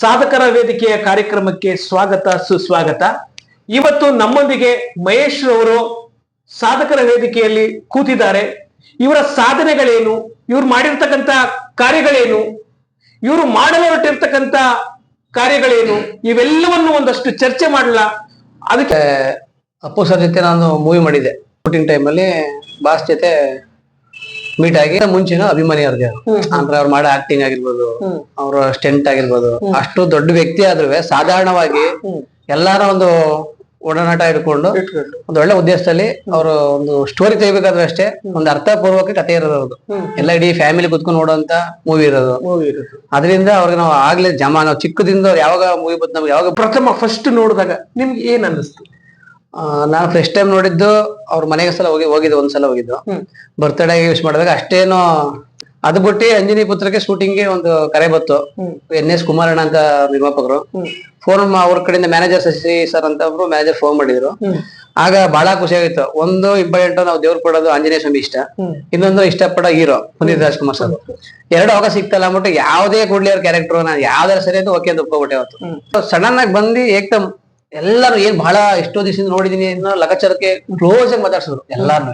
ಸಾಧಕರ ವೇದಿಕೆಯ ಕಾರ್ಯಕ್ರಮಕ್ಕೆ ಸ್ವಾಗತ, ಸುಸ್ವಾಗತ. ಇವತ್ತು ನಮ್ಮೊಂದಿಗೆ ಮಹೇಶ್ ಅವರು ಸಾಧಕರ ವೇದಿಕೆಯಲ್ಲಿ ಕೂತಿದ್ದಾರೆ. ಇವರ ಸಾಧನೆಗಳೇನು? ಇವ್ರು ಮಾಡಿರ್ತಕ್ಕಂಥ ಕಾರ್ಯಗಳೇನು? ಇವರು ಮಾಡಲು ಕಾರ್ಯಗಳೇನು? ಇವೆಲ್ಲವನ್ನು ಒಂದಷ್ಟು ಚರ್ಚೆ ಮಾಡಲ್ಲ ಅದಕ್ಕೆ ಅಪ್ಪು ಸರ್ ಜೊತೆ ನಾನು ಮೂವಿ ಮಾಡಿದ್ದೆ. ಶೂಟಿಂಗ್ ಟೈಮಲ್ಲಿ ಬಾಸ್ ಜೊತೆ ಮೀಟ್ ಆಗಿ ಮುಂಚೆನೂ ಅಭಿಮಾನಿ ಅವ್ರಿಗೆ ಅಂದ್ರೆ ಅವ್ರು ಮಾಡೋ ಆಕ್ಟಿಂಗ್ ಆಗಿರ್ಬೋದು ಅವ್ರ ಸ್ಟೆಂಟ್ ಆಗಿರ್ಬೋದು ಅಷ್ಟು ದೊಡ್ಡ ವ್ಯಕ್ತಿ ಆದ್ರೂ ಸಾಧಾರಣವಾಗಿ ಎಲ್ಲಾರ ಒಂದು ಒಡನಾಟ ಇಟ್ಕೊಂಡು ಒಂದು ಒಳ್ಳೆ ಉದ್ದೇಶದಲ್ಲಿ ಅವರು ಒಂದು ಸ್ಟೋರಿ ತೆಗಿಬೇಕಾದ್ರೆ ಅಷ್ಟೇ ಒಂದು ಅರ್ಥಪೂರ್ವಕ ಕಥೆ ಇರೋದು. ಎಲ್ಲ ಇಡೀ ಫ್ಯಾಮಿಲಿ ಕುತ್ಕೊಂಡು ನೋಡುವಂತ ಮೂವಿ ಇರೋದು. ಅದರಿಂದ ಅವ್ರಿಗೆ ನಾವು ಆಗ್ಲೇ ಜಮಾ ನಾವು ಚಿಕ್ಕದಿಂದ ಯಾವಾಗ ಮೂವಿ ಬಂತು ನಮ್ಗೆ ಯಾವಾಗ ಪ್ರಥಮ ಫಸ್ಟ್ ನೋಡಿದಾಗ ನಿಮ್ಗೆ ಏನ್ ಅನ್ನಿಸ್ತು? ನಾನು ಫಸ್ಟ್ ಟೈಮ್ ನೋಡಿದ್ದು ಅವ್ರ ಮನೆಗೆ ಸಲ ಹೋಗಿ ಹೋಗಿದ್ದು ಒಂದ್ಸಲ ಹೋಗಿದ್ದು. ಬರ್ತ್ಡೇ ಯೂಸ್ ಮಾಡಿದಾಗ ಅಷ್ಟೇನು ಅದು ಬಿಟ್ಟು ಅಂಜನಿ ಪುತ್ರಕ್ಕೆ ಶೂಟಿಂಗ್ಗೆ ಒಂದು ಕರೆ ಬಂತು. ಎನ್ ಎಸ್ ಕುಮಾರಣ್ಣ ಅಂತ ನಿರ್ಮಾಪಕರು. ಫೋನ್ ಅವ್ರ ಕಡೆಯಿಂದ ಮ್ಯಾನೇಜರ್ ಶಶಿ ಸರ್ ಅಂತ ಒಬ್ರು ಮ್ಯಾನೇಜರ್ ಫೋನ್ ಮಾಡಿದ್ರು. ಆಗ ಬಹಳ ಖುಷಿ ಆಗಿತ್ತು. ಒಂದು ಇಂಪಾರ್ಟೆಂಟ್ ನಾವು ದೇವ್ರ ಕೊಡೋದು ಆಂಜನೇಯ ಸ್ವಾಮಿ ಇಷ್ಟ. ಇನ್ನೊಂದು ಇಷ್ಟಪಡೋ ಹೀರೋ ಪುನೀತ್ ರಾಜ್ಕುಮಾರ್ ಸರ್ ಎರಡು ಅವಕಾಶ ಸಿಕ್ತಲ್ಲ ಅಂದ್ಬಿಟ್ಟು ಯಾವುದೇ ಕೂಡ್ಲಿ ಅವ್ರ ಕ್ಯಾರೆಕ್ಟರ್ ನಾನು ಯಾವ್ದಾರ ಸರಿ ಅಂತ ಓಕೆ ಅಂತ ಒಪ್ಕೊಬಿಟ್ಟೆ ಅವತ್ತು. ಸಡನ್ ಆಗಿ ಬಂದು ಏಕ್ದಮ್ ಎಲ್ಲರೂ ಏನ್ ಬಹಳ ಎಷ್ಟೋ ದಿವಸದಿಂದ ನೋಡಿದೀನಿ ಅನ್ನೋ ಲಗಚರಕ್ಕೆ ಕ್ಲೋಸ್ ಆಗಿ ಮಾತಾಡ್ಸಿದ್ರು ಎಲ್ಲಾರು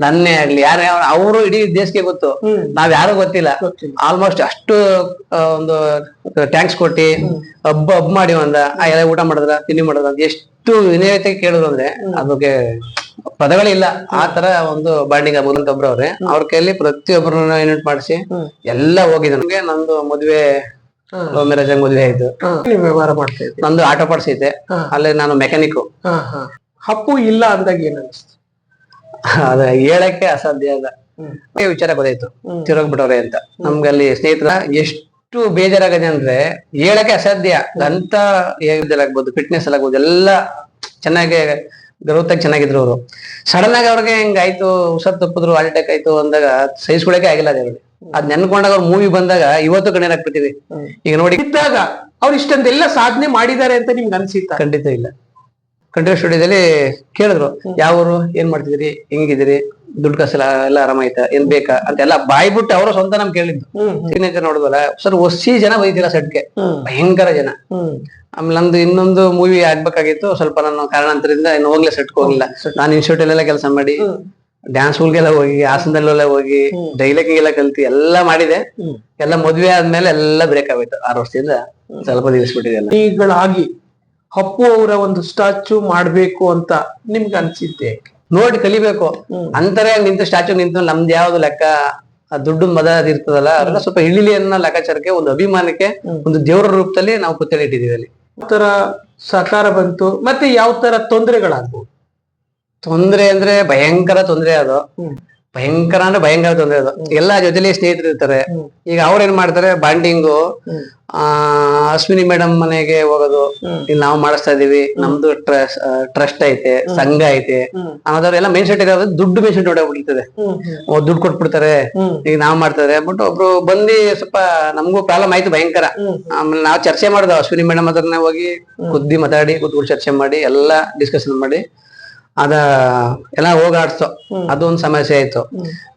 ನನ್ನೇ ಆಗ್ಲಿ ಯಾರ ಅವರು ಇಡೀ ದೇಶಕ್ಕೆ ಗೊತ್ತು. ನಾವ್ ಯಾರು ಗೊತ್ತಿಲ್ಲ. ಆಲ್ಮೋಸ್ಟ್ ಅಷ್ಟು ಒಂದು ಟ್ಯಾಂಕ್ಸ್ ಕೊಟ್ಟಿ ಹಬ್ಬ ಹಬ್ಬ ಮಾಡಿ ಒಂದ ಆ, ಎಲ್ಲ ಊಟ ಮಾಡಿದ್ರ ತಿಂಡಿ ಮಾಡಿದ್ರ ಅಂತ ಎಷ್ಟು ವಿನಯತೆ ಕೇಳಿದ್ರು ಅಂದ್ರೆ ಅದಕ್ಕೆ ಪದಗಳಿಲ್ಲ. ಆ ತರ ಒಂದು ಬಾಂಡಿಂಗ್ ಆಗ್ಬೋದಂತ ಒಬ್ರು ಅವ್ರೆ. ಅವ್ರ ಕೈಯಲ್ಲಿ ಪ್ರತಿಯೊಬ್ಬರನ್ನ ಇನ್ವೈಟ್ ಮಾಡಿಸಿ ಎಲ್ಲ ಹೋಗಿದ್ರು. ನಮ್ಗೆ ನಂದು ಮದ್ವೆ ಲವ್ ಮ್ಯಾರೇಜ್ ಆಗಿ ಮದ್ವೆ ಆಯ್ತು. ನೀವು ವ್ಯವಹಾರ ಮಾಡ್ತಾ ಇದ್ದೀರಿ ನಂದು ಆಟೋ ಪಾರ್ಟ್ಸ್ ಐತೆ ಅಲ್ಲಿ ನಾನು ಮೆಕ್ಯಾನಿಕ್ ಹಾ, ಹಾ. ಹಪ್ಪು ಇಲ್ಲ ಅಂದಾಗ ಏನ್ ಅನಿಸ್ತು? ಅದ ಹೇಳಕ್ಕೆ ಅಸಾಧ್ಯ ಅದ ವಿಚಾರ ಗೊತ್ತಾಯ್ತು. ತಿರೋಗ್ಬಿಟ್ಟವ್ರೆ ಅಂತ. ನಮ್ಗೆ ಅಲ್ಲಿ ಸ್ನೇಹಿತರ ಎಷ್ಟು ಬೇಜಾರಾಗದೆ ಅಂದ್ರೆ ಹೇಳಕ್ಕೆ ಅಸಾಧ್ಯ. ಅಂತ ಆಗ್ಬೋದು ಫಿಟ್ನೆಸ್ ಆಗ್ಬೋದು ಎಲ್ಲ ಚೆನ್ನಾಗಿ ಗ್ರೋತ್ ಆಗಿ ಚೆನ್ನಾಗಿದ್ರು ಅವರು. ಸಡನ್ ಆಗಿ ಅವ್ರಿಗೆ ಹೆಂಗಾಯ್ತು ಹುಷಾರ್ ತಪ್ಪಿದ್ರು ಹಾರ್ಟ್ ಅಟ್ಯಾಕ್ ಆಯ್ತು ಅಂದಾಗ ಸಹಿಸ್ಕೊಳಕ್ಕೆ ಆಗಿಲ್ಲ ಅದೇ ಅದ್ ನೆನ್ಕೊಂಡಾಗ ಅವ್ರ ಮೂವಿ ಬಂದಾಗ ಇವತ್ತು ಕಣ್ಣೀರ್ ಹಾಕ್ಬಿಟ್ಟಿದೆ. ಈಗ ನೋಡಿ ಇದ್ದಾಗ ಅವ್ರು ಇಷ್ಟೊಂದೆಲ್ಲ ಸಾಧನೆ ಮಾಡಿದ್ದಾರೆ ಅಂತ ನಿಮ್ಗೆ ಅನ್ಸಿತ್ತ? ಖಂಡಿತ ಇಲ್ಲ. ಕಂಠೀರ ಸ್ಟುಡಿಯೋದಲ್ಲಿ ಕೇಳಿದ್ರು ಯಾವ ಊರು ಏನ್ ಮಾಡ್ತಿದ್ರಿ ಹೆಂಗಿದ್ರಿ ದುಡ್ಡು ಕಸಲ ಎಲ್ಲ ಆರಾಮಾಯ್ತಾ ಏನ್ ಬೇಕಾ ಅಂತೆಲ್ಲ ಬಾಯ್ ಬಿಟ್ಟು ಅವರು ಸ್ವಂತ ನಮ್ ಕೇಳಿದ್ದು ಸಿಗ್ನೇಚರ್ ನೋಡಿದ್ವಲ್ಲ ಸರ್ ಒಸಿ ಜನ ಬೈತಿಲ್ಲ ಸೆಟ್ಗೆ ಭಯಂಕರ ಜನ. ಆಮೇಲೆ ನಂದು ಇನ್ನೊಂದು ಮೂವಿ ಆಗ್ಬೇಕಾಗಿತ್ತು ಸ್ವಲ್ಪ ನಾನು ಕಾರಣಾಂತರದಿಂದ ಇನ್ನು ಹೋಗ್ಲೇ ಸೆಟ್ಗೆ ಹೋಗಿಲ್ಲ ನಾನು ಇನ್ಸ್ಟಿಟ್ಯೂಟ್ ಅಲ್ಲೆಲ್ಲ ಕೆಲಸ ಮಾಡಿ ಡ್ಯಾನ್ಸ್ ಸ್ಕೂಲ್ಗೆಲ್ಲ ಹೋಗಿ ಹಾಸನದಲ್ಲೆಲ್ಲ ಹೋಗಿ ಡೈಲಾಗಿಂಗ್ ಎಲ್ಲ ಕಲ್ತಿ ಎಲ್ಲ ಮಾಡಿದೆ. ಎಲ್ಲ ಮದ್ವೆ ಆದ್ಮೇಲೆ ಎಲ್ಲ ಬ್ರೇಕ್ ಆಗೋಯ್ತು ಆರು ವರ್ಷದಿಂದ. ಸ್ವಲ್ಪ ನಿಲ್ಲಿಸ್ಬಿಟ್ಟಿದೆ ಈಗಳಾಗಿ ಹಪ್ಪು ಅವರ ಒಂದು ಸ್ಟ್ಯಾಚು ಮಾಡ್ಬೇಕು ಅಂತ ನಿಮ್ಗೆ ಅನ್ಸಿದ್ದೆ. ನೋಡಿ ಕಲಿಬೇಕು. ಅಂತಾರೆ ನಿಂತ ಸ್ಟ್ಯಾಚು ನಿಂತು ನಮ್ದು ಯಾವ್ದು ಲೆಕ್ಕ ದುಡ್ಡು ಮದ ಇರ್ತದಲ್ಲ ಅದನ್ನ ಸ್ವಲ್ಪ ಇಳಿಲಿ ಅನ್ನೋ ಲೆಕ್ಕಾಚಾರಕ್ಕೆ ಒಂದು ಅಭಿಮಾನಕ್ಕೆ ಒಂದು ದೇವರ ರೂಪದಲ್ಲಿ ನಾವು ಕುತ್ತಲೆ ಇಟ್ಟಿದೀವಿ ಅಲ್ಲಿ. ಯಾವ ತರ ಸಹಕಾರ ಬಂತು ಮತ್ತೆ ಯಾವ ತರ ತೊಂದರೆಗಳಾಗ್ಬೋದು? ತೊಂದ್ರೆ ಅಂದ್ರೆ ಭಯಂಕರ ತೊಂದ್ರೆ ಅದು. ಭಯಂಕರ ಅಂದ್ರೆ ಭಯಂಕರ ತೊಂದ್ರೆ ಅದು. ಎಲ್ಲಾ ಜೊತೆಲಿ ಸ್ನೇಹಿತರು ಇರ್ತಾರೆ. ಈಗ ಅವ್ರ ಏನ್ ಮಾಡ್ತಾರೆ? ಬಾಂಡಿಂಗು. ಆ ಅಶ್ವಿನಿ ಮೇಡಮ್ ಮನೆಗೆ ಹೋಗೋದು. ಇಲ್ಲಿ ನಾವು ಮಾಡಿಸ್ತಾ ಇದೀವಿ. ನಮ್ದು ಟ್ರಸ್ಟ್ ಟ್ರಸ್ಟ್ ಐತೆ ಸಂಘ ಐತೆ. ಅನ್ನೋದವ್ರೆಲ್ಲ ಮೇನ್ ಸೆಟ್ ಇರೋದು ದುಡ್ಡು ಮೇನ್ ಸೆಟ್ ಹೊಡೋಗ್ಬಿಡ್ತದೆ ಓ, ದುಡ್ಡು ಕೊಟ್ಬಿಡ್ತಾರೆ. ಈಗ ನಾವ್ ಮಾಡ್ತಾರೆ ಬಟ್ ಒಬ್ರು ಬಂದು ಸ್ವಲ್ಪ ನಮಗೂ ಪ್ರಾಬ್ಲಮ್ ಆಯ್ತು ಭಯಂಕರ. ಆಮೇಲೆ ನಾವು ಚರ್ಚೆ ಮಾಡಿದ್ವು ಅಶ್ವಿನಿ ಮೇಡಮ್ ಹತ್ರನೇ ಹೋಗಿ ಕುದ್ದಿ ಮಾತಾಡಿ ಕೂತ್ಕೊಂಡು ಚರ್ಚೆ ಮಾಡಿ ಎಲ್ಲಾ ಡಿಸ್ಕಷನ್ ಮಾಡಿ. ಅದ ಎಲ್ಲ ಹೋಗಾಡ್ಸೋ. ಅದೊಂದು ಸಮಸ್ಯೆ ಆಯ್ತು.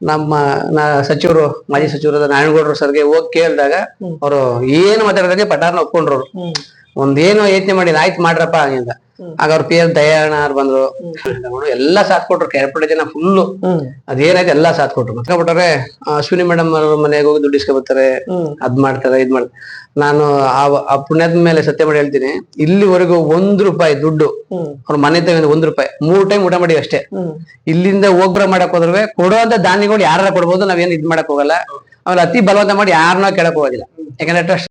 ನಮ್ಮ ನಾ ಸಚಿವರು ಮಾಜಿ ಸಚಿವರಾದ ನಾರಾಯಣಗೌಡರು ಸರ್ಗೆ ಹೋಗಿ ಕೇಳಿದಾಗ ಅವರು ಏನು ಮಾತಾಡಿದಾಗ ಪಟಾರ್ನ ಒಪ್ಕೊಂಡ್ರು ಒಂದೇನೋ ಯೋಚನೆ ಮಾಡಿ ಆಯ್ತು ಮಾಡ್ರಪ್ಪ ಅಂತ ಆಗ ಅವ್ರ ಪಿ ಎಲ್ ದಯಾಣ ಅವ್ರು ಬಂದ್ರು ಎಲ್ಲಾ ಸಾಥ್ ಕೊಟ್ರು ಕ್ಯಾಪಿಟಲ್ ಜನ ಫುಲ್ ಅದೇನಾಯ್ತು ಎಲ್ಲಾ ಸಾಥ್ ಕೊಟ್ರು. ಮತ್ತೆ ಅಶ್ವಿನಿ ಮೇಡಮ್ ಅವ್ರ ಮನೆಗೆ ಹೋಗಿ ದುಡ್ಡು ಇಸ್ಕೊಬರ್ತಾರೆ ಅದ್ ಮಾಡ್ತಾರೆ ಇದ್ ಮಾಡ್ತಾರೆ. ನಾನು ಆ ಪುಣ್ಯದ ಮೇಲೆ ಸತ್ಯ ಮಾಡಿ ಹೇಳ್ತೀನಿ. ಇಲ್ಲಿವರೆಗೂ ಒಂದ್ ರೂಪಾಯಿ ದುಡ್ಡು ಅವ್ರ ಮನೆ ತಗೊಂಡು ಒಂದ್ ರೂಪಾಯಿ ಮೂರ್ ಟೈಮ್ ಊಟ ಮಾಡಿ ಅಷ್ಟೇ. ಇಲ್ಲಿಂದ ಹೋಗ್ಬರ ಮಾಡಕ್ ಹೋದ್ರೆ ಕೊಡುವಂತ ಧಾನ್ಯಗಳು ಯಾರ ಕೊಡ್ಬೋದು ನಾವೇನ್ ಇದ್ ಮಾಡಕ್ ಹೋಗಲ್ಲ. ಆಮೇಲೆ ಅತಿ ಬಲವಂತ ಮಾಡಿ ಯಾರನ್ನ ಕೇಳಕ್ ಹೋಗೋದಿಲ್ಲ. ಯಾಕಂದ್ರೆ ಟ್ರಸ್ಟ್